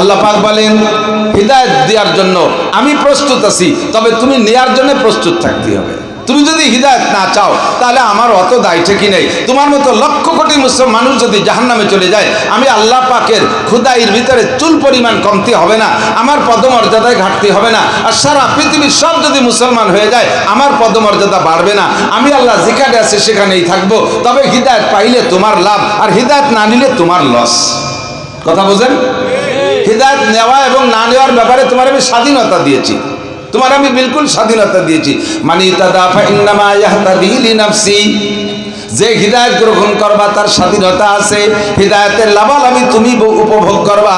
আল্লাহ পাক বলেন, হৃদায়ত দেওয়ার জন্য আমি প্রস্তুত আছি, তবে তুমি নেয়ার জন্য প্রস্তুত থাকতে হবে। তুমি যদি হৃদায়ত না চাও, তাহলে আমার অত দায় ঠিকই নেই। তোমার মতো লক্ষ কোটি মুসলিম মানুষ যদি জাহান্নামে চলে যায়, আমি আল্লাহ পাকের খুদাইয়ের ভিতরে চুল পরিমাণ কমতি হবে না, আমার পদমর্যাদায় ঘাটতি হবে না, আর সারা পৃথিবীর সব যদি মুসলমান হয়ে যায়, আমার পদমর্যাদা বাড়বে না। আমি আল্লাহ যেখানে আছে, সেখানেই থাকব। তবে হৃদায়ত পাইলে তোমার লাভ, আর হৃদায়ত না নিলে তোমার লস। কথা বোঝেন? হৃদায়ত নেওয়া এবং না নেওয়ার ব্যাপারে তোমার আমি স্বাধীনতা দিয়েছি। তোমার আমি বিলকুল স্বাধীনতা দিয়েছি। মানি তাদা ফাইন্নামা ইয়াহতাদি লিনাফসি। যে হৃদায়ত গ্রহণ করবা, তার স্বাধীনতা আছে। হৃদায়তের লাভালাভি তুমি উপভোগ করবা।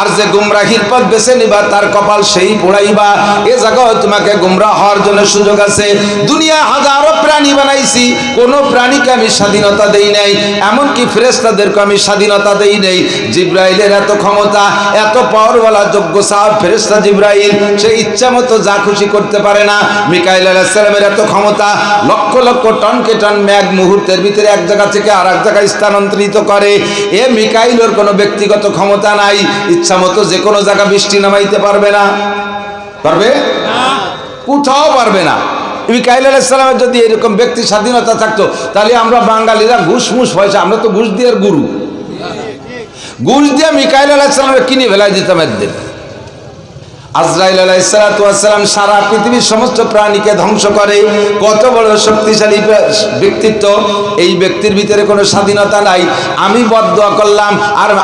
আর যে গুমরাহির পথ বেছে নিবা, তার কপাল সেই পোড়াইবা। এ জায়গায় তোমাকে গুমরাহ হওয়ার জন্য সুযোগ আছে। দুনিয়া হাজারো প্রাণী বানাইছি, কোন প্রাণীকে আমি স্বাধীনতা দেই নাই, এমনকি ফেরেস্তাদেরকে আমি স্বাধীনতা দেই নাই। জিব্রাইলের এত ক্ষমতা, এত পাওয়ারওয়ালা, যোগ্য সাহাব ফেরেস্তা জিব্রাইল, সে ইচ্ছা মতো যা খুশি করতে পারে না। মিকাইল আলাহিসাল্লামের এত ক্ষমতা লক্ষ লক্ষ টনকে টন ম্যাগ মুহূর্তের ভিতরে এক জায়গা থেকে আর এক জায়গায় স্থানান্তরিত করে। এ মিকাইলের কোনো ব্যক্তিগত ক্ষমতা নাই। ইচ্ছা মতো যে কোনো জায়গা বৃষ্টি নামাইতে পারবে না। পারবে? কোথাও পারবে না। মিকাইল আলাইসালামের যদি এরকম ব্যক্তি স্বাধীনতা থাকতো তাহলে আমরা বাঙালিরা ঘুষ মুস পয়সা আমরা তো ঘুষ দিয়ে গুরু। ঘুষ দিয়ে মিকাইল আলাইসালামের কিনে ফেলাই দিতাম একদিন। আজরাইল আলাইসালাম সারা পৃথিবীর সমস্ত প্রাণীকে ধ্বংস করে। কত বড় শক্তিশালী ব্যক্তিত্ব। এই ব্যক্তির ভিতরে কোনো স্বাধীনতা নাই। আমি বদয়া করলাম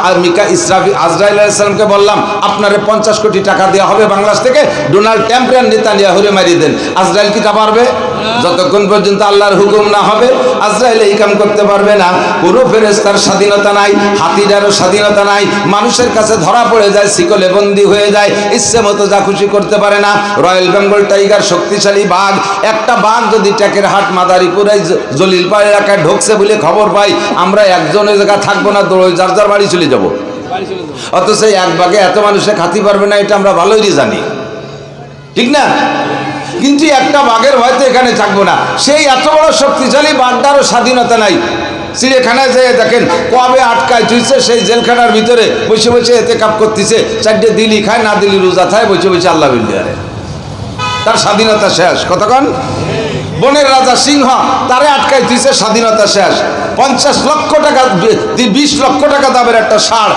আর মিকা ইসরাফি আজরাইল আলাইসালামকে বললাম, আপনারে পঞ্চাশ কোটি টাকা দেওয়া হবে বাংলাদেশ থেকে। ডোনাল্ড ট্রাম্পের নেতা নিয়ে হরে মারিয়ে দেন। আজরাইল কি তা পারবে? যতক্ষণ পর্যন্ত আল্লাহর হুকুম না হবে, আজরাইল এই কাম করতে পারবে না। কোনো ফেরেস্তার স্বাধীনতা নাই হাতিটারও স্বাধীনতা নাই, মানুষের কাছে ধরা পড়ে যায়, শিকলে বন্দি হয়ে যায়, ইচ্ছে মতো যা খুশি করতে পারে না। রয়্যাল বেঙ্গল টাইগার শক্তিশালী বাঘ, একটা বাঘ যদি ট্যাকের হাট মাদারীপুরে জ- জলিলপাড় এলাকায় ঢুকছে বলে খবর পাই, আমরা একজনের জায়গা থাকব না দৌড় যার যার বাড়ি চলে যাব। অথচ এক বাঘে এত মানুষে খাতি পারবে না, এটা আমরা ভালোই জানি। ঠিক না? কিন্তু একটা বাঘের হয়তো এখানে থাকব না। সেই এত বড় শক্তিশালী বাঘটারও স্বাধীনতা নাই। চিড়িয়াখানায় যেয়ে দেখেন, কবে আটকায় তুইছে সেই জেলখানার ভিতরে বসে বসে এতে কাপ করতেছে। চারটে দিলি খায়, না দিলি রোজা খায় বসে বসে আল্লাহ বিল্লারে তার স্বাধীনতা শেষ। কতক্ষণ বনের রাজা সিংহ, তারে আটকায় দিছে স্বাধীনতা শেষ। পঞ্চাশ লক্ষ টাকা, বিশ লক্ষ টাকা দামের একটা সার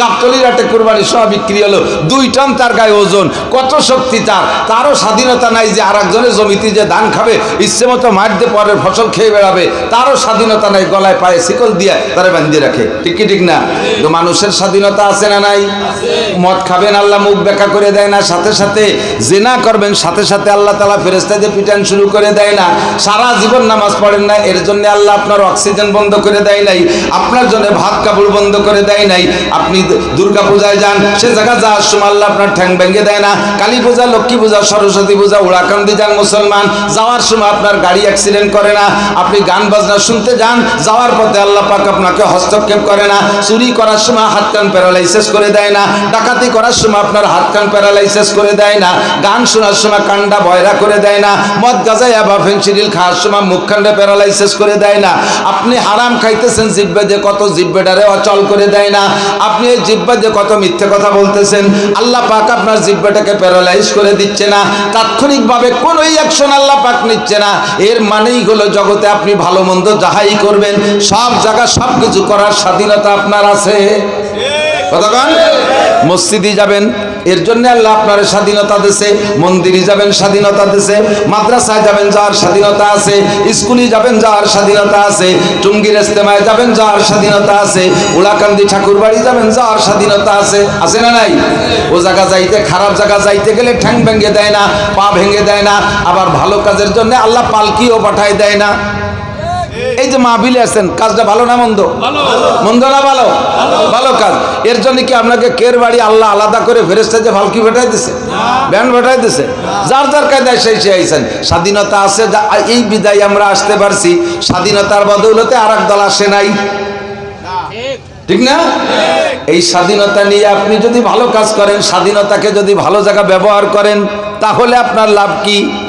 গাবতলির একটা কোরবানির সময় বিক্রি হলো। দুই টন তার গায়ে ওজন। কত শক্তি তার? তারও স্বাধীনতা নাই যে আর একজনের জমিতে যে ধান খাবে, ইচ্ছে মতো মার দিয়ে পরের ফসল খেয়ে বেড়াবে। তারও স্বাধীনতা নাই, গলায় পায়ে শিকল দিয়ে তারা বান্ধিয়ে রাখে। ঠিক কি ঠিক না? তো মানুষের স্বাধীনতা আছে না নাই? মদ খাবেন, আল্লাহ মুখ ব্যাখ্যা করে দেয় না, সাথে সাথে জেনা করবেন, সাথে সাথে আল্লাহ তালা ফেরেস্তাদের পিটান শুরু করে দেয় না। সারা জীবন নামাজ পড়েন না, এর জন্য আল্লাহ আপনার অক্সিজেন বন্ধ করে দেয় নাই, আপনার জন্য ভাত কাপড় বন্ধ করে দেয় নাই, আপনি দুর্গা পূজায় যান, সে জায়গা যাওয়ার সময় আল্লাহ আপনার ঠ্যাং ভেঙে দেয় না। কালী পূজা, লক্ষ্মী পূজা, সরস্বতী পূজা, উড়াকান্দি যান মুসলমান, যাওয়ার সময় আপনার গাড়ি অ্যাক্সিডেন্ট করে না। আপনি গান বাজনা শুনতে যান, যাওয়ার পথে আল্লাহ পাক আপনাকে হস্তক্ষেপ করে না। চুরি করার সময় হাত কান প্যারালাইসিস করে দেয় না। ডাকাতি করার সময় আপনার হাত কান প্যারালাইসিস করে দেয় না। গান শোনার সময় কান্ডা বয়রা করে দেয় না। মদ গাজায় বা ফেন্সিডিল খাওয়ার সময় মুখখান্ডে প্যারালাইসিস করে দেয় না। আপনি হারাম খাইতেছেন জিব্বে দিয়ে, কত জিব্বেটারে অচল করে দেয় না। আপনি এই জিব্বা দিয়ে কত মিথ্যে কথা বলতেছেন? আল্লাহ পাক আপনার জিব্বাটাকে প্যারালাইজ করে দিচ্ছে না। তাৎক্ষণিকভাবে কোনোই অ্যাকশন আল্লাহ পাক নিচ্ছে না। এর মানেই হলো জগতে আপনি ভালো মন্দ যাহাই করবেন সব জায়গা সব কিছু করার স্বাধীনতা আপনার আছে। কতক্ষণ? মসজিদে যাবেন এর জন্য আল্লাহ আপনার স্বাধীনতা দিছে, মন্দিরে যাবেন স্বাধীনতা দিছে, মাদ্রাসায় যাবেন যাওয়ার স্বাধীনতা আছে, স্কুলে যাবেন যাওয়ার স্বাধীনতা আছে, টুঙ্গির ইস্তেমায় যাবেন যাওয়ার স্বাধীনতা আছে উলাকান্দি ঠাকুর বাড়ি যাবেন যাওয়ার স্বাধীনতা আছে আছে না নাই? ও জায়গা যাইতে, খারাপ জায়গা যাইতে গেলে ঠ্যাং ভেঙে দেয় না, পা ভেঙে দেয় না, আবার ভালো কাজের জন্য আল্লাহ পালকিও পাঠায় দেয় না। এই যে মাহবিলে আছেন কাজটা ভালো না মন্দ? মন্দ না ভালো? ভালো। কাজ। এর জন্য কি আপনাকে কের বাড়ি আল্লাহ আলাদা করে ফেরেস্তা যে ভালকি ভেটাই দিছে? ব্যান্ড ভেটাই দিছে? যার যার কায়দায় সেই সে আইছেন। স্বাধীনতা আছে এই বিদায় আমরা আসতে পারছি। স্বাধীনতার বদৌলতে আর এক দল আসে নাই। ঠিক। না? এই স্বাধীনতা নিয়ে আপনি যদি ভালো কাজ করেন স্বাধীনতাকে যদি ভালো জায়গা ব্যবহার করেন তাহলে আপনার লাভ কি?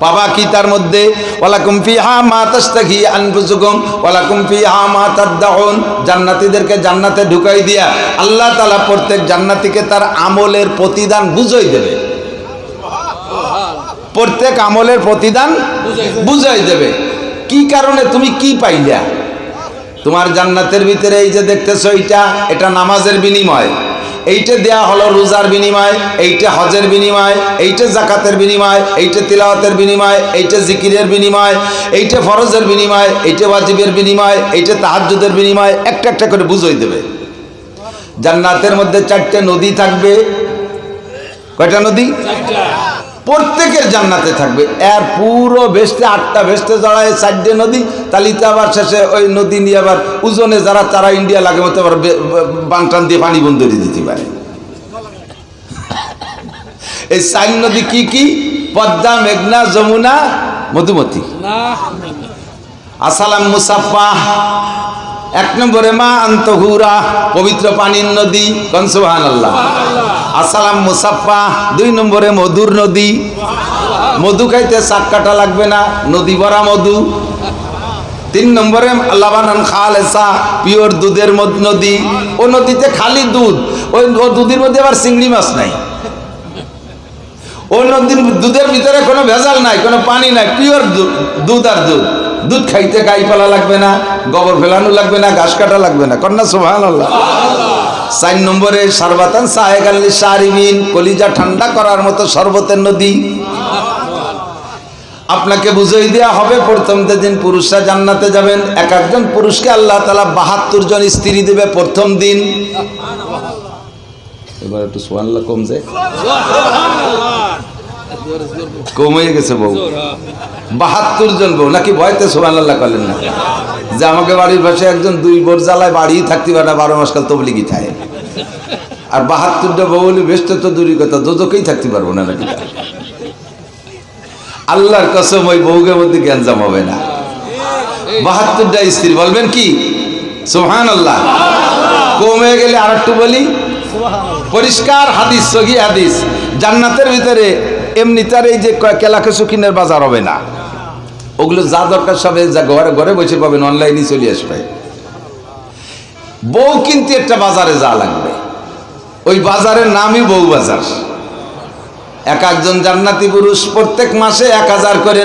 পাবা কি তার মধ্যে? ওয়ালাকুম ফিহা মা তাস্তাহি আনফুসুকুম, ওয়ালাকুম ফিহা মা তাদদাউন জান্নাতীদেরকে জান্নাতে ঢুকাই দিয়া আল্লাহ তাআলা প্রত্যেক জান্নাতীকে তার আমলের প্রতিদান বুঝাই দেবে। প্রত্যেক আমলের প্রতিদান বুঝাই দেবে। কি কারণে তুমি কি পাইলা? তোমার জান্নাতের ভিতরে এই যে দেখতেছো, এইটা, এটা নামাজের বিনিময়। এইটা দেয়া হলো রোজার বিনিময়, এইটা হজের বিনিময়, এইটা জাকাতের বিনিময়, এইটা তিলাওয়াতের বিনিময়, এইটা জিকিরের বিনিময়, এইটা ফরজের বিনিময়, এইটা ওয়াজিবের বিনিময়, এইটা তাহাজুদের বিনিময়, একটা একটা করে বুঝই দেবে। জান্নাতের মধ্যে চারটে নদী থাকবে। কয়টা নদী? প্রত্যেকের জান্নাতে থাকবে। এর পুরো ভেস্টে আটটা বেস্টে জড়ায় চারটে নদী তালিতে আবার শেষে ওই নদী নিয়ে আবার উজনে যারা তারা ইন্ডিয়া লাগে মতো আবার বে- বে- বানটান দিয়ে পানি বন্ধ করে দিতে পারে। এই চার নদী কি কি? পদ্মা মেঘনা যমুনা মধুমতি। আসালাম মুসাফা। এক নম্বরে মা আন্তহুরা পবিত্র পানির নদী কনসুহান আল্লাহ আসালাম মুসাফা দুই নম্বরে মধুর নদী। মধু খাইতে চাক কাটা লাগবে না নদী ভরা মধু। তিন নম্বরে লাবানান খালেসা পিওর দুধের নদী। ও নদীতে খালি দুধ ওই ও দুধের মধ্যে আবার চিংড়ি মাছ নাই। ওই নদীর দুধের ভিতরে কোনো ভেজাল নাই কোনো পানি নাই পিওর দুধ আর দুধ। দুধ খাইতে গাই পালা লাগবে না, গোবর ফেলানো লাগবে না, ঘাস কাটা লাগবে না। কন্যা সোহান চার নম্বরে, সারবাতান সাহেগাল্লি সারিবিন, কলিজা ঠান্ডা করার মতো শরবতের নদী। আপনাকে বুঝাই দেওয়া হবে, প্রথম দিন পুরুষরা জান্নাতে যাবেন, এক একজন পুরুষকে আল্লাহ তালা বাহাত্তর জন স্ত্রী দেবে প্রথম দিন। এবার একটু সোয়াল্লা কমছে। কমে গেছে বউ। বাহাত্তর জন বউ, নাকি ভয়তে সোহানাল্লাহ করলেন না? যে আমাকে বাড়ির পাশে একজন দুই বোর জ্বালায় বাড়ি থাকতে পারে না, বারো মাস কাল তবলিগি থাকে। আর বাহাত্তরটা বউ বলে বেশ তো দূরই কথা দোজকেই থাকতে পারব না নাকি? আল্লাহর কসম, ওই বউকে মধ্যে জ্ঞানজাম হবে না। বাহাত্তরটা স্ত্রী, বলবেন কি? সোহান আল্লাহ কমে গেলে আর একটু বলি? পরিষ্কার হাদিস, সহি হাদিস। জান্নাতের ভিতরে এমনি তার এই যে কেলাকে সুখিনের বাজার হবে না। ওগুলো যা দরকার সবে যা ঘরে ঘরে বসে পাবেন অনলাইনে চলে আসবে। বউ কিন্তু একটা বাজারে যা লাগবে। ওই বাজারের নামই বউ বাজার। এক একজন জান্নাতি পুরুষ প্রত্যেক মাসে এক হাজার করে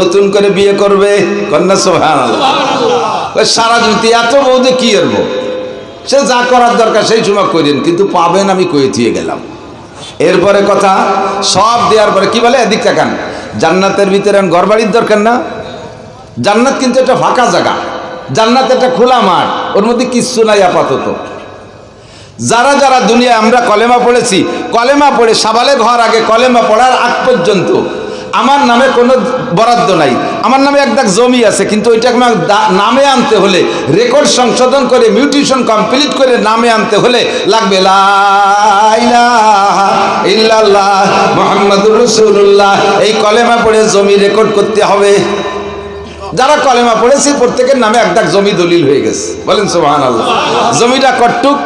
নতুন করে বিয়ে করবে। কন্যা সোহান সারা জুতি এত বউদে কি করব সে যা করার দরকার সেই সময় করেন কিন্তু পাবেন আমি কয়ে দিয়ে গেলাম। এরপরে কথা, সব দেওয়ার পরে কি বলে? এদিক তাকান। জান্নাতের ভিতরে ঘর বাড়ির দরকার না। জান্নাত কিন্তু একটা ফাঁকা জায়গা। জান্নাত একটা খোলা মাঠ। ওর মধ্যে কিচ্ছু নাই আপাতত। যারা যারা দুনিয়ায়, আমরা কলেমা পড়েছি। কলেমা পড়ে সাবালে ঘর আগে, কলেমা পড়ার আগ পর্যন্ত। আমার নামে কোনো বরাদ্দ নাই। আমার নামে এক দাগ জমি আছে, কিন্তু ওইটাকে আমার নামে আনতে হলে রেকর্ড সংশোধন করে মিউটেশন কমপ্লিট করে নামে আনতে হলে লাগবে মুহাম্মাদুর রাসূলুল্লাহ। এই কলেমা পড়ে জমি রেকর্ড করতে হবে। যারা কলেমা পড়েছে, প্রত্যেকের নামে এক দাগ জমি দলিল হয়ে গেছে। বলেন সোহান আল্লাহ জমিটা কটুক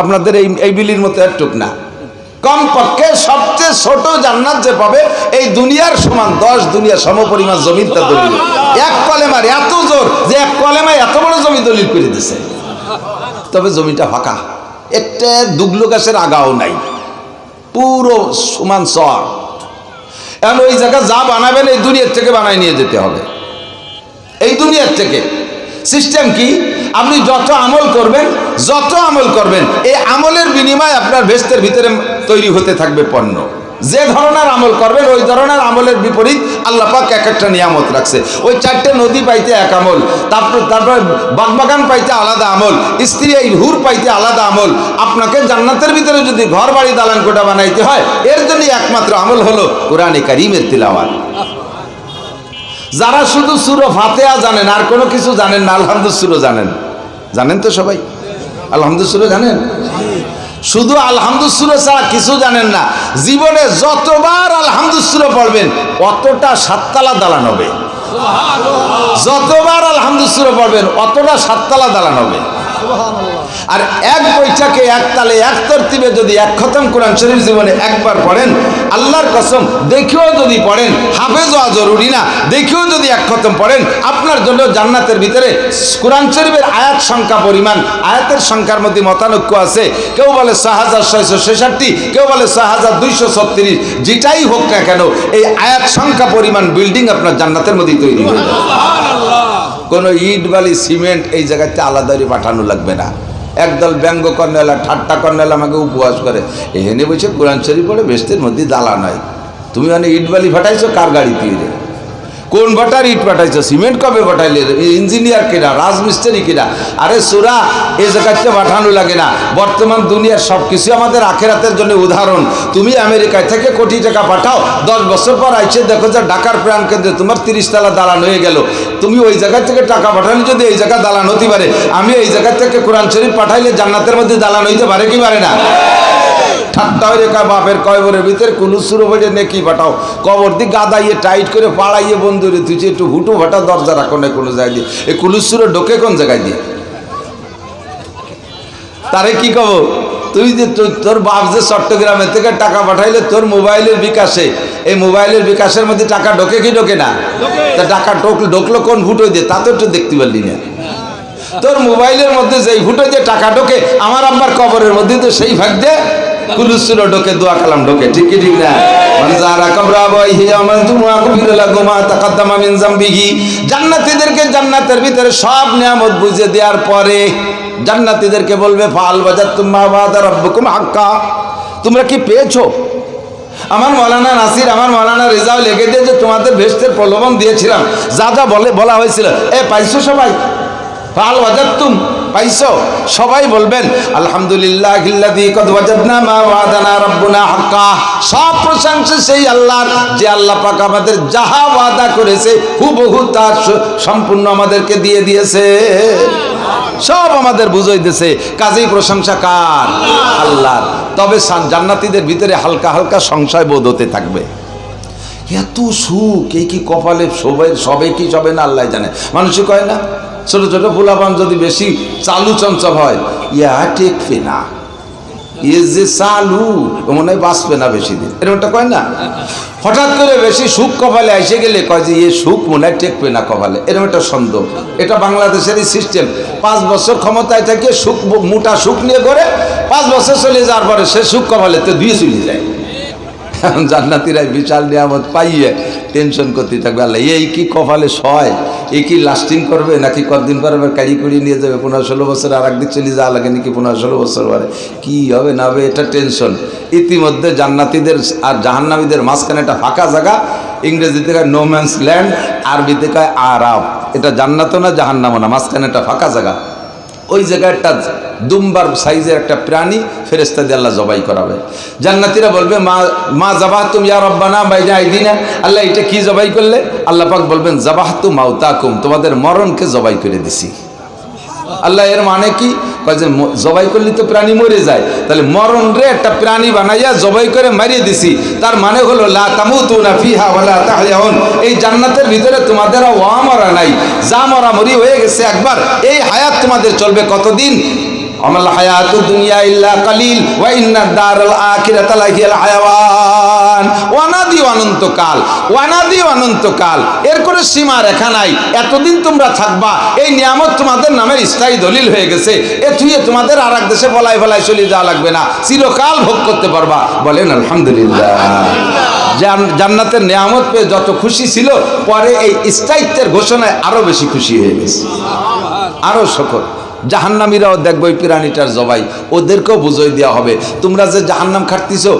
আপনাদের এই এই বিলির মতো একটুক না। কম পক্ষে সবচেয়ে ছোট জান্নাত যে পাবে, এই দুনিয়ার সমান দশ দুনিয়া সমপরিমাণ জমির তার দলিল। এক কলেমার এত জোর যে এক কলেমায় এত বড় জমি দলিল করে দিছে। তবে জমিটা ফাঁকা। একটা দুগলো গাছের আগাও নাই। পুরো সমান সর এখন ওই জায়গা যা বানাবেন, এই দুনিয়ার থেকে বানায় নিয়ে যেতে হবে। এই দুনিয়ার থেকে। সিস্টেম কি? আপনি যত আমল করবেন, যত আমল করবেন, এই আমলের বিনিময়ে আপনার ভেস্তের ভিতরে তৈরি হতে থাকবে পণ্য। যে ধরনের আমল করবেন, ওই ধরনের আমলের বিপরীত আল্লাহ পাক এক একটা নিয়ামত রাখছে। ওই চারটে নদী পাইতে এক আমল, তারপর তারপর বাগবাগান পাইতে আলাদা আমল, স্ত্রী এই হুর পাইতে আলাদা আমল। আপনাকে জান্নাতের ভিতরে যদি ঘর বাড়ি দালান কোটা বানাইতে হয়, এর জন্য একমাত্র আমল হলো কোরআনে কারিমের তিলাওয়াত। যারা শুধু সুরো ফাতেয়া জানেন, আর কোনো কিছু জানেন না আলহামদুসুরো জানেন। জানেন তো সবাই? আলহামদুসুরো জানেন? শুধু আলহামদুসুরো ছাড়া কিছু জানেন না, জীবনে যতবার আলহামদুসুরো পড়বেন, অতটা সাততলা দালান হবে। যতবার আলহামদুসুরো পড়বেন, অতটা সাততলা দালান হবে। আর এক বৈঠকে এক তালে, এক তরতিবে যদি এক খতম কোরআন শরীফ জীবনে একবার পড়েন, আল্লাহর কসম, দেখেও যদি পড়েন, হাফেজ হওয়া জরুরি না। দেখেও যদি এক খতম পড়েন, আপনার জন্য জান্নাতের ভিতরে কোরআন শরীফের আয়াত সংখ্যা পরিমাণ, আয়াতের সংখ্যার মধ্যে মতানৈক্য আছে। কেউ বলে ছয় হাজার ছয়শো ছেষট্টি, কেউ বলে ছ হাজার দুইশো ছত্রিশ, যেটাই হোক না কেন, এই আয়াত সংখ্যা পরিমাণ বিল্ডিং আপনার জান্নাতের মধ্যে তৈরি হয়ে যাবে। কোনো ইট, বালি, সিমেন্ট এই জায়গাতে আলাদারি পাঠানো লাগবে না। একদল ব্যঙ্গ কর্নেলা ঠাট্টা কর্নেলা আমাকে উপবাস করে। এখানে বলছে কোরআন শরীফ পড়ে বেস্তের মধ্যে দালা নয়। তুমি অনেক ইট, বালি ফাটাইছো, কার গাড়ি দিয়ে কোন ভাটার ইট পাঠাইছো? সিমেন্ট কবে পাঠাইলে? ইঞ্জিনিয়ার কিনা রাজমিস্ত্রি কিনা আরে সুরা এই জায়গাতে পাঠানো লাগে না। বর্তমান দুনিয়ার সব কিছু আমাদের আখেরাতের জন্য উদাহরণ। তুমি আমেরিকায় থেকে কোটি টাকা পাঠাও, দশ বছর পর আইসে দেখো যে ঢাকার প্রাণ কেন্দ্রে তোমার তিরিশ তালা দালান হয়ে গেল। তুমি ওই জায়গা থেকে টাকা পাঠালে যদি এই জায়গা দালান হতে পারে। আমি এই জায়গা থেকে কোরআন শরীফ পাঠাইলে জান্নাতের মধ্যে দালান হইতে পারে কি পারে না? ঠাট্টা হয়ে রেখা বাপের কয়বরের ভিতরে কুলুসুরো বেড়ে নেকি পাঠাও কবর দিয়ে গাদাইয়ে টাইট করে পাড়াইয়ে বন্ধুরে তুই একটু হুটু ভাটা দরজা রাখো না কোনো জায়গায় দিয়ে। এই কুলুসুরো ঢোকে কোন জায়গায় দিয়ে? তারে কি কব? তুই যে তোর বাপ যে চট্টগ্রামে থেকে টাকা পাঠাইলে তোর মোবাইলের বিকাশে। এই মোবাইলের বিকাশের মধ্যে টাকা ঢোকে কি ঢোকে না? তা টাকা ঢোকলো ঢোকলো কোন ফুটো দিয়ে? তা তো একটু দেখতে পারলি না। তোর মোবাইলের মধ্যে যেই ফুটো যে টাকা ঢোকে, আমার আব্বার কবরের মধ্যে তো সেই ভাগ দিয়ে কুলুসুলো ঢোকে দোয়া কালাম ঢোকে ঠিক ঠিক না? মান যারা কবরা বাইহি আমান তুমা কুফির লাকুম মা তাকাদ্দামা মিন জামবিহি। জান্নাতীদেরকে জান্নাতের ভিতরে সব নিয়ামত বুঝে দেওয়ার পরে জান্নাতীদেরকে বলবে, ফাল বাজার তুম্মা বাদা রব্বুকুম হাক্কা। তোমরা কি পেয়েছ? আমার মৌলানা নাসির, আমার মৌলানা রেজাও লেগে দিয়ে যে তোমাদের ভেস্তের প্রলোভন দিয়েছিলাম। যা যা বলে, বলা হয়েছিল। এ, পাইছো সবাই? ফাল ওয়াজাদতুম। পাইছো? সবাই বলবেন আলহামদুলিল্লাহ সব প্রশংসা সেই আল্লাহর, যে আল্লাহ পাক আমাদের যাহা ওয়াদা করেছে, হুবহু তার সম্পূর্ণ আমাদেরকে দিয়ে দিয়েছে। সব আমাদের বুঝাই বুঝাইতেছে। কাজেই প্রশংসা কার? আল্লাহর। তবে জান্নাতীদের ভিতরে হালকা হালকা সংশয় বোধ হতে থাকবে। এত সুখ এই কি কপালে সবাই সবে কি সবে না, আল্লাহ জানে। মানুষই কয় না ছোট ছোট ফুলাপান যদি বেশি চালু চঞ্চল হয়, ইয়া টেকবে না। ইয়ে যে চালু মনে হয় বাঁচবে না বেশি দিন। এরকমটা কয় না? হঠাৎ করে বেশি সুখ কপালে এসে গেলে কয় যে ইয়ে সুখ মনে হয় টেকবে না কপালে। এরকম একটা সন্দেহ এটা বাংলাদেশেরই সিস্টেম পাঁচ বছর ক্ষমতায় থেকে, সুখ, মোটা সুখ নিয়ে করে পাঁচ বছর চলে যাওয়ার পরে সে সুখ কপালে তো ধুয়ে চলে যায়। এখন জান্নাতিরা বিশাল নিয়ামত পাইয়ে টেনশন করতে থাকবে। আল্লাহ, এই কি কপালে সয়? এই কি লাস্টিং করবে নাকি কতদিন পর আবার কাড়ি কুড়ি নিয়ে যাবে? পনেরো ষোলো বছর আর একদিক চলে যাওয়া লাগে নাকি পনেরো ষোলো বছর পরে? কি হবে না হবে এটা টেনশন ইতিমধ্যে জান্নাতিদের আর জাহান্নামীদের মাঝখানে একটা ফাঁকা জায়গা। ইংরেজিতে কয় নো ম্যান্স ল্যান্ড আরবিতে কয় আরাব এটা জান্নাতও না জাহান্নামও না, মাঝখানে একটা ফাঁকা জায়গা। ওই জায়গায় একটা দুম্বার সাইজের একটা প্রাণী ফেরেস্তা দিয়ে আল্লাহ জবাই করাবে। জান্নাতিরা বলবে, মা মা জবাহ তুম ইয়া রব্বানা বাইরে আইদিনা। আল্লাহ এটা কি জবাই করলে? আল্লাহ পাক বলবেন জবাহ তু মাউতাকুম, তোমাদের মরণকে জবাই করে দিছি। আল্লাহ এর মানে কি? কয় জবাই করলে তো প্রাণী মরে যায়। তাহলে মরণ রে একটা প্রাণী বানাইয়া জবাই করে মারিয়ে দিছি। তার মানে হলো, লা এই জান্নাতের ভিতরে তোমাদের মরা নাই। যা মরা মরি হয়ে গেছে একবার, এই হায়াত তোমাদের চলবে কতদিন? আমাল হায়াতু দুনিয়া ইল্লা কালিল, ওয়া ইন্না দারাল আখিরাতা লাহিয়াল হায়াওয়ান। ওয়ানাদি অনন্তকাল ওয়ানাদি অনন্তকাল এর কোনো সীমা রেখা নাই। এতদিন তোমরা থাকবা, এই নিয়ামত তোমাদের নামের স্থায়ী দলিল হয়ে গেছে। এ থুয়ে তোমাদের আর এক দেশে বলাই বলাই চলে যাওয়া লাগবে না। চিরকাল ভোগ করতে পারবা। বলেন, আলহামদুলিল্লাহ। জান্নাতের নিয়ামত পেয়ে যত খুশি ছিল, পরে এই স্থায়িত্বের ঘোষণায় আরও বেশি খুশি হয়ে গেছে। আরও শকর জাহান্নামীরাও দেখব ওই প্রাণীটার জবাই। ওদেরকেও বুঝিয়ে দেওয়া হবে। তোমরা যে জাহান্নাম খাটতিছো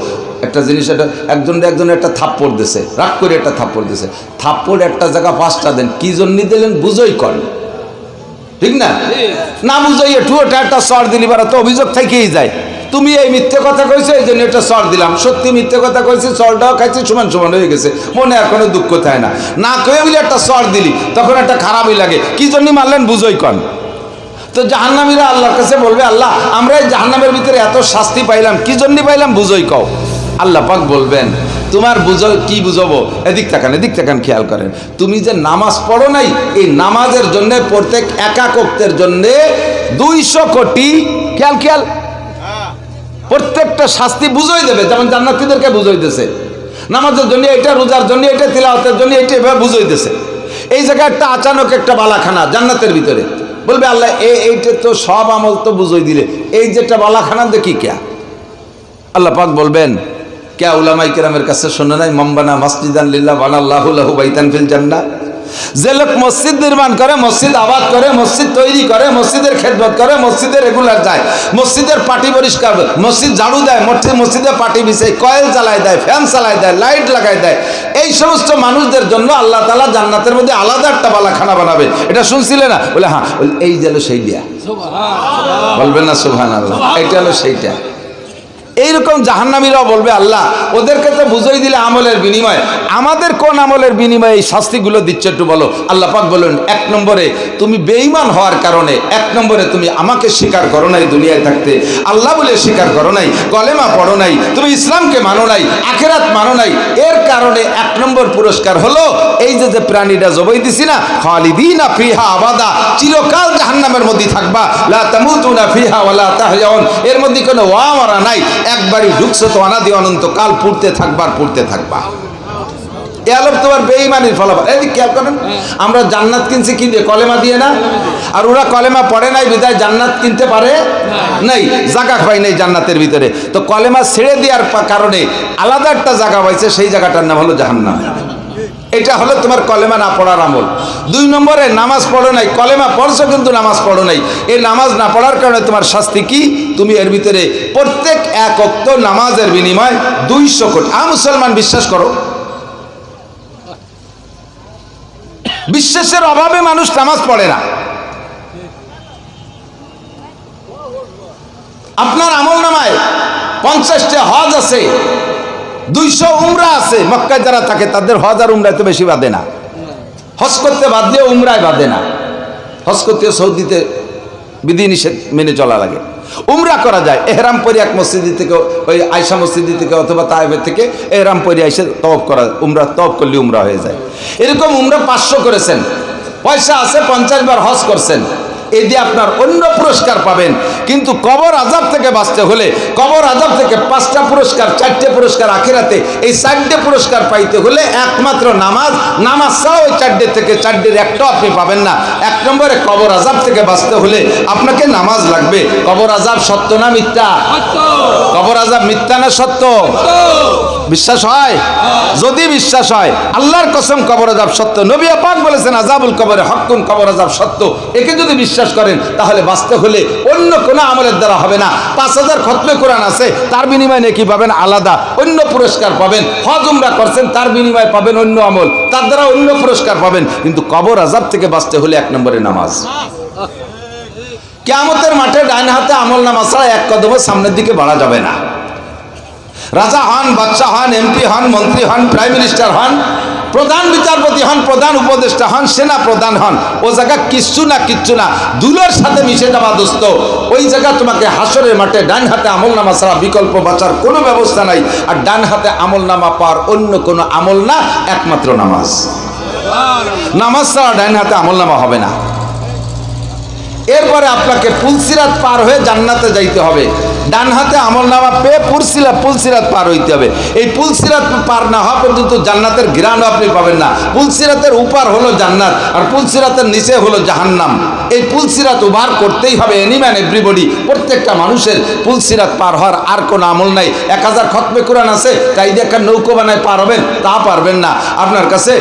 একটা জিনিস এটা একজন একজন একটা থাপ্পড় দিছে, রাগ করে একটা থাপ্পড় দিছে। থাপ্পড় একটা জায়গা পাঁচটা দেন, কি জন্য দিলেন? বুঝোই করেন ঠিক না? না ঠুয়োটা একটা চর দিলি বারা তো অভিযোগ থেকেই যায়। তুমি এই মিথ্যে কথা কইছো, এই জন্য এটা চর দিলাম। সত্যি মিথ্যে কথা কইছি চরটাও খাইছি, সমান সমান হয়ে গেছে। মনে আর কোনো দুঃখ থাকে না। না কয়ে বলে একটা চর দিলি, তখন একটা খারাপই লাগে। কি জন্য মারলেন? বুঝোই কন তো জাহান্নামীরা আল্লাহর কাছে বলবে, আল্লাহ, আমরা এই জাহান্নামের ভিতরে এত শাস্তি পাইলাম, কি জন্য পাইলাম? বুঝোই কও। আল্লাহ পাক বলবেন, তোমার বুঝো, কি বুঝব? এদিক তাকান এদিক তাকান, খেয়াল করেন। তুমি যে নামাজ পড়ো নাই, এই নামাজের জন্য প্রত্যেক একাকত্বের জন্য দুইশো কোটি, খেয়াল খেয়াল। প্রত্যেকটা শাস্তি বুঝোই দেবে, যেমন জান্নাতীদেরকে দিছে নামাজের জন্য এটা, রোজার জন্য এটা, তিলাওয়াতের জন্য এটা, এভাবে বুঝোই দিছে এই জায়গায় একটা আচানক একটা বালাখানা, জান্নাতের ভিতরে। বলবে, আল্লাহ, এ, এইটা তো সব আমল তো বুঝোই দিলে। এই যেটা বালাখানা, দেখি ক্যা আল্লাহ পাক বলবেন কে উলামাই কেরামের কাছে শোনে নাই মম্বানা মসজিদান লিল্লাহ বানাল্লাহু লাহু বাইতান ফিল জান্নাহ যে লোক মসজিদ নির্মাণ করে মসজিদ আবাদ করে মসজিদ তৈরি করে মসজিদের খেদমত করে মসজিদে রেগুলার যায় মসজিদের পাটি পরিষ্কার করে, মসজিদ ঝাড়ু দেয় মসজিদ মসজিদে পাটি বিছায় কয়েল চালায় দেয় ফ্যান চালায় দেয় লাইট লাগাই দেয়। এই সমস্ত মানুষদের জন্য আল্লাহ তালা জান্নাতের মধ্যে আলাদা একটা বালাখানা বানাবে। এটা শুনছিলে না? বলে হ্যাঁ এই যে সেই দিয়া বলবেন না সুবহান আল্লাহ এটা হলো সেইটা। এইরকম জাহান্নামীরাও বলবে, আল্লাহ, ওদেরকে তো বুঝাই দিলে আমলের বিনিময়। আমাদের কোন আমলের বিনিময়ে এই শাস্তিগুলো দিচ্ছে একটু বলো। আল্লাহ পাক বলুন এক নম্বরে তুমি বেঈমান হওয়ার কারণে, এক নম্বরে তুমি আমাকে স্বীকার করো নাই দুনিয়ায় থাকতে। আল্লাহ বলে স্বীকার করো নাই, কলেমা পড়ো নাই, তুমি ইসলামকে মানো নাই, আখেরাত মানো নাই। এর কারণে এক নম্বর পুরস্কার হলো, এই যে যে প্রাণীটা জবাই দিছি না, খালিদিনা ফিহা আবাদা, চিরকাল জাহান্নামের মধ্যে থাকবা। লা তামুতুনা ফিহা ওয়ালা তাহয়াউন এর মধ্যে কোনো ওয়া মারা নাই। একবারই ঢুকছো তো অনাদি অনন্ত, কাল পুড়তে থাকবার পুড়তে থাকবা। তোমার বেইমানির খেয়াল করেন, আমরা জান্নাত কিনছি কলেমা দিয়ে না? আর ওরা কলেমা পড়ে নাই জান্নাত কিনতে পারে নাই? নাই জান্নাতের ভিতরে। তো কলেমা ছেড়ে দেওয়ার কারণে আলাদা একটা জায়গা পাইছে সেই জায়গাটার নাম হলো জাহান্নাম। এটা হলো তোমার কলেমা না পড়ার আমল। দুই নম্বরে, নামাজ পড়ো নাই। কলেমা পড়ছো কিন্তু নামাজ পড়ো নাই। এই নামাজ না পড়ার কারণে তোমার শাস্তি কি? তুমি এর ভিতরে প্রত্যেক এক অক্ত নামাজের বিনিময় দুইশো কোটি। আ মুসলমান, বিশ্বাস করো। বিশ্বাসের অভাবে মানুষ নামাজ পড়ে না। আপনার আমল নামায় পঞ্চাশটা হজ আছে। দুইশো উমরা আছে, মক্কায় যারা থাকে তাদের হজ আর তো বেশি বাঁধে না। হজ করতে দিয়ে উমরায় বাঁধে না। হজ করতে সৌদিতে বিধি নিষেধ মেনে চলা লাগে। উমরা করা যায়, এহরাম পরি এক মসজিদি থেকে, ওই আয়সা মসজিদি থেকে অথবা তাইবের থেকে এহরাম পরি আইসে তপ করা, উমরা তপ করলে উমরা হয়ে যায়। এরকম উমরা পাঁচশো করেছেন, পয়সা আছে পঞ্চাশ বার হজ করছেন। এই দিয়ে আপনার অন্য পুরস্কার পাবেন। কিন্তু কবর আজাব থেকে বাঁচতে হলে কবর আজাব থেকে পাঁচটা পুরস্কার, চারটে পুরস্কার আখেরাতে এই চারটে পুরস্কার পাইতে হলে একমাত্র নামাজ নামাজ ছাড়া ওই চারটে থেকে চারটের একটাও আপনি পাবেন না। এক নম্বরে কবর আজাব থেকে বাঁচতে হলে আপনাকে নামাজ লাগবে। কবর আজাব সত্য না মিথ্যা? কবর আজাব মিথ্যা না সত্য? বিশ্বাস হয়? যদি বিশ্বাস হয়, আল্লাহর কসম কবর আজাব সত্য। নবী পাক বলেছেন, আজাবুল কবরে হকুন কবর আজাব সত্য? একে যদি বিশ্বাস করেন, তাহলে বাঁচতে হলে অন্য কোনো আমলের দ্বারা হবে না। পাঁচ হাজার খতমে কোরআন আছে, তার বিনিময়ে নাকি পাবেন আলাদা, অন্য পুরস্কার পাবেন। হজ উমরা করছেন, তার বিনিময়ে পাবেন অন্য আমল, তার দ্বারা অন্য পুরস্কার পাবেন। কিন্তু কবর আজাব থেকে বাঁচতে হলে এক নম্বরে নামাজ। কেয়ামতের মাঠে ডাইন হাতে আমল নামাজ ছাড়া এক কদমও সামনের দিকে বাড়া যাবে না। রাজা হন বাচ্চা হন, এমপি হন, মন্ত্রী হন, প্রাইম মিনিস্টার হন প্রধান বিচারপতি হন, প্রধান উপদেষ্টা হন, সেনা প্রধান হন, ও জায়গা কিচ্ছু না কিচ্ছু না। দুলোর সাথে মিশে যাওয়া দোস্ত, ওই জায়গা তোমাকে হাসরের মাঠে ডান হাতে আমল নামা ছাড়া বিকল্প বাঁচার কোনো ব্যবস্থা নাই, আর ডান হাতে আমল নামা পাওয়ার অন্য কোনো আমল না, একমাত্র নামাজ। নামাজ ছাড়া ডান হাতে আমল নামা হবে না। এরপরে আপনাকে পুলসিরাত পার হয়ে জান্নাতে যাইতে হবে। ডান হাতে আমল নামা পেয়ে পুলসিরাত পুলসিরাত পার হইতে হবে। এই পুলসিরাত পার না হওয়া পর্যন্ত জান্নাতের ঘিরানো আপনি পাবেন না। পুলসিরাতের উপার হলো জান্নাত, আর পুলসিরাতের নিচে হলো জাহান্নাম। এই পুলসিরাত উবার করতেই হবে এনিম্যান এভরিবডি। প্রত্যেকটা মানুষের পুলসিরাত পার হওয়ার আর কোনো আমল নাই। এক হাজার খতমে কোরআন আছে, তাই দিয়ে একটা নৌকো বানায় পার হবেন, তা পারবেন না। আপনার কাছে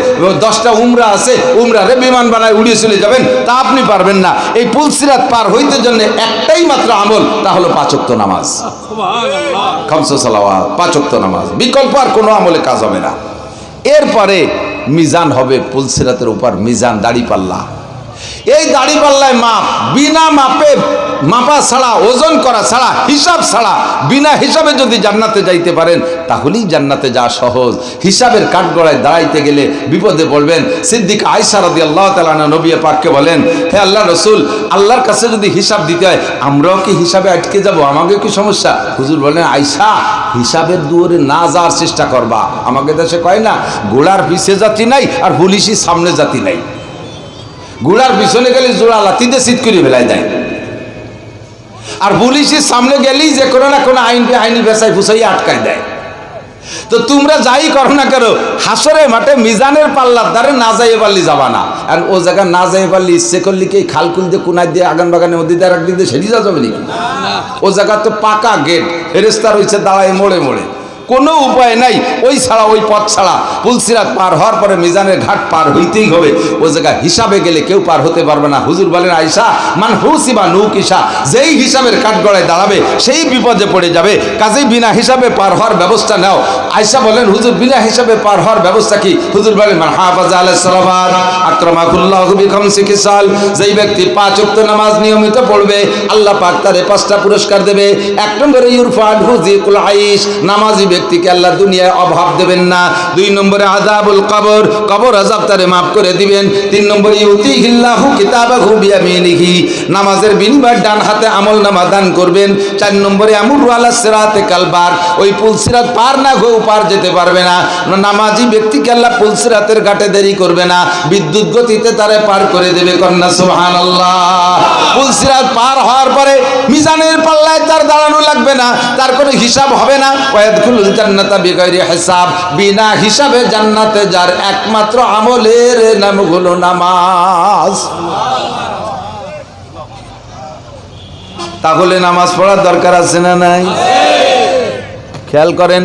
দশটা উমরা আছে, উমরারে বিমান বানায় উড়িয়ে চলে যাবেন, তা আপনি পারবেন না। এই পুলসিরাত পার হইতে জন্য একটাই মাত্র আমল, তা হলো পাচক্ত নামাজ। খামসালাওয়াত সালাওয়াত পাচক্ত নামাজ। বিকল্প আর কোনো আমলে কাজ হবে না। এরপরে মিজান হবে পুলসিরাতের উপর, মিজান দাড়ি পাল্লা। এই দাড়ি পাল্লায় মাপ, বিনা মাপে মাপা ছাড়া, ওজন করা ছাড়া, হিসাব ছাড়া, বিনা হিসাবে যদি জান্নাতে যাইতে পারেন, তাহলেই জান্নাতে যাওয়া সহজ। হিসাবের কাঠগড়ায় দাঁড়াইতে গেলে বিপদে পড়বেন। সিদ্দিক আয়সা রাদি আল্লাহ তালানা নবী পাককে বলেন, হে আল্লাহ রসুল, আল্লাহর কাছে যদি হিসাব দিতে হয়, আমরাও কি হিসাবে আটকে যাব? আমাকে কি সমস্যা? হুজুর বলেন আয়সা হিসাবের দুয়ারে না যাওয়ার চেষ্টা করবা। আমাকে দেশে কয় না, গোড়ার পিছে জাতি নাই আর পুলিশই সামনে জাতি নাই। ঘোড়ার পিছনে গেলে জোড়া লাতিতে সিট করে ফেলাই দেয়। আর পুলিশের সামনে গেলেই যে কোনো না কোনো আইন আইনি বেসাই ফুসাই আটকায় দেয়। তো তোমরা যাই করো না করো হাসরে মাঠে মিজানের পাল্লার দ্বারে না যাইয়ে পারলি যাবা না। আর ও জায়গা না যাইয়ে পারলি ইচ্ছে করলি কি খালকুল দিয়ে কোনায় দিয়ে আগান বাগানে মধ্যে দিয়ে রাখলি দিয়ে সেটি যাওয়া যাবে নাকি? ও জায়গা তো পাকা গেট ফেরেস্তা রয়েছে দাঁড়ায় মোড়ে মোড়ে। কোনো উপায় নাই। ওই ছাড়া, ওই পথ ছাড়া। পুলসিরাত পার হওয়ার পরে মিজানের ঘাট পার হইতেই হবে। ও জায়গায় হিসাবে গেলে কেউ পার হতে পারবে না। হুজুর বলেন আয়সা মান হুসিবা নৌক ইসা যেই হিসাবের কাঠগড়ায় দাঁড়াবে, সেই বিপদে পড়ে যাবে। কাজেই বিনা হিসাবে পার হওয়ার ব্যবস্থা নাও। আয়সা বলেন, হুজুর, বিনা হিসাবে পার হওয়ার ব্যবস্থা কি? হুজুর বলেন, মান হাফাজ আলাইহিস সালাওয়াত আকরামাকুল্লাহু বিখামসি কিসাল। যেই ব্যক্তি পাঁচ ওয়াক্ত নামাজ নিয়মিত পড়বে, আল্লাহ পাক তারে পাঁচটা পুরস্কার দেবে। এক নম্বরে ইউরফান হুজিকুল আইশ। নামাজি ব্যক্তিকে আল্লাহ দুনিয়ায় অভাব দেবেন না। দুই নম্বরে আযাবুল কবর কবর আযাব তারে মাফ করে দিবেন। তিন নম্বরে ইউতিহিল্লাহু কিতাবাহু বিয়ামিনিহি, নামাজের বিনিময়ে ডান হাতে আমল নামা দান করবেন। চার নম্বরে আমুর আলা সিরাতে কালবার ওই পুল সিরাত পার না গো পার যেতে পারবে না। নামাজি ব্যক্তিকে আল্লাহ পুল সিরাতের ঘাটে দেরি করবে না। বিদ্যুৎ গতিতে তারে পার করে দেবে কন্যা, সুবহানাল্লাহ। পুল সিরাত পার হওয়ার পরে মিজানের পাল্লায় তার দাঁড়ানো লাগবে না, তার কোনো হিসাব হবে না। বিনা হিসাবে জান্নাতে যার একমাত্র আমলের নাম হলো নামাজ। তাহলে নামাজ পড়ার দরকার আছে না নাই? খেয়াল করেন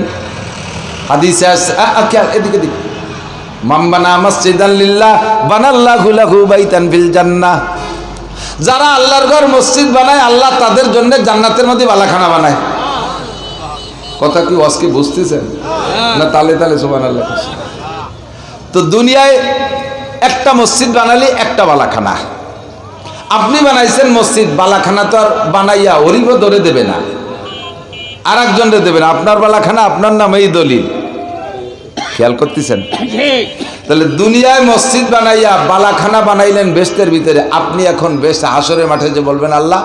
মাম্বানা জান্নাহ। যারা আল্লাহর ঘর মসজিদ বানায়, আল্লাহ তাদের জন্য জান্নাতের মধ্যে বালাখানা বানায়। কথা কি ওয়াজকে বুঝতেছেন? না তালে তালে সোমান আল্লাহ তো দুনিয়ায় একটা মসজিদ বানালে একটা বালাখানা। আপনি বানাইছেন মসজিদ, বালাখানা তো আর বানাইয়া ওরিব ধরে দেবে না। আর একজনরে দেবে না। আপনার বালাখানা, আপনার নামেই দলিল। খেয়াল করতেছেন? তাহলে দুনিয়ায় মসজিদ বানাইয়া বালাখানা বানাইলেন বেস্তের ভিতরে আপনি এখন বেশ হাসরের মাঠে যে বলবেন আল্লাহ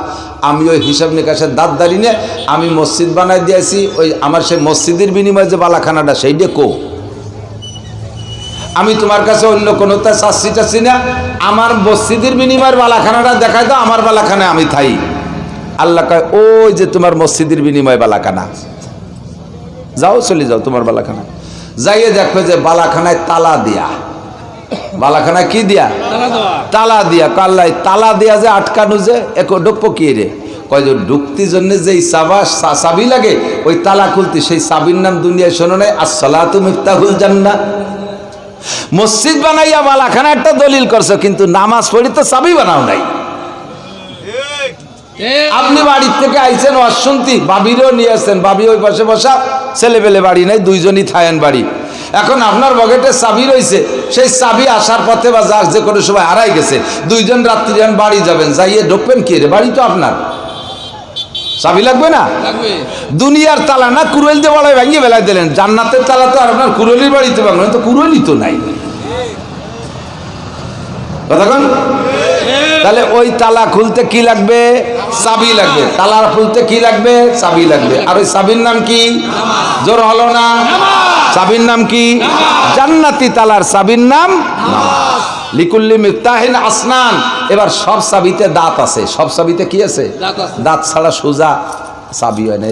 আমি ওই হিসাব নিকাশের দাঁত দাঁড়িয়ে আমি মসজিদ বানাই দিয়েছি ওই আমার সেই মসজিদের বিনিময়ে যে বালাখানাটা সেইটা কো? আমি তোমার কাছে অন্য কোনো তা চাচ্ছি চাচ্ছি না আমার মসজিদের বিনিময়ের বালাখানাটা দেখাই দাও আমার বালাখানায় আমি থাই। আল্লাহ কয় ওই যে তোমার মসজিদের বিনিময় বালাখানা। যাও চলে যাও তোমার বালাখানা যাইয়ে দেখো যে বালাখানায় তালা দিয়া। বালাখানায় কি দিয়া? তালা দিয়া। কাল্লাই তালা দিয়া যে আটকানো যে এক ডুকপো কি রে? কয় যে ঢুকতি জন্য যে চাবা চাবি লাগে ওই তালা খুলতে। সেই চাবির নাম দুনিয়ায় শোনো নাই আসসালাতু মিফতাহুল জান্নাহ। মসজিদ বানাইয়া বালাখানা একটা দলিল করছ কিন্তু নামাজ পড়ি তো চাবি বানাও নাই। আপনি বাড়ির থেকে আইছেন অশুনতি বাবিরও নিয়ে আসছেন বাবি ওই পাশে বসা। ছেলে পেলে বাড়ি নাই দুইজনই থায়েন বাড়ি। এখন আপনার বকেটে চাবি রয়েছে সেই চাবি আসার পথে বা যাক যে কোনো সময় হারাই গেছে দুইজন রাত্রি যান বাড়ি যাবেন যাইয়ে ঢুকবেন কি রে? বাড়ি তো আপনার। চাবি লাগবে না? দুনিয়ার তালা না কুরুয়েল দিয়ে বড় ভেঙে বেলায় দিলেন। জান্নাতের তালা তো আর আপনার কুরুয়েলির বাড়িতে ভাঙলেন তো কুরুয়েলি তো নাই। কথা কন? তাহলে ওই তালা খুলতে কি লাগবে? চাবি লাগবে। তালা খুলতে কি লাগবে? চাবি লাগবে। আর ওই চাবির নাম কি? জোর হলো না? চাবির নাম কি? জান্নাতি তালার চাবির নাম লিকুল্লি মিফতাহিন আসনান। এবার সব চাবিতে দাঁত আছে। সব চাবিতে কি আছে? দাঁত ছাড়া সোজা চাবি হয় না।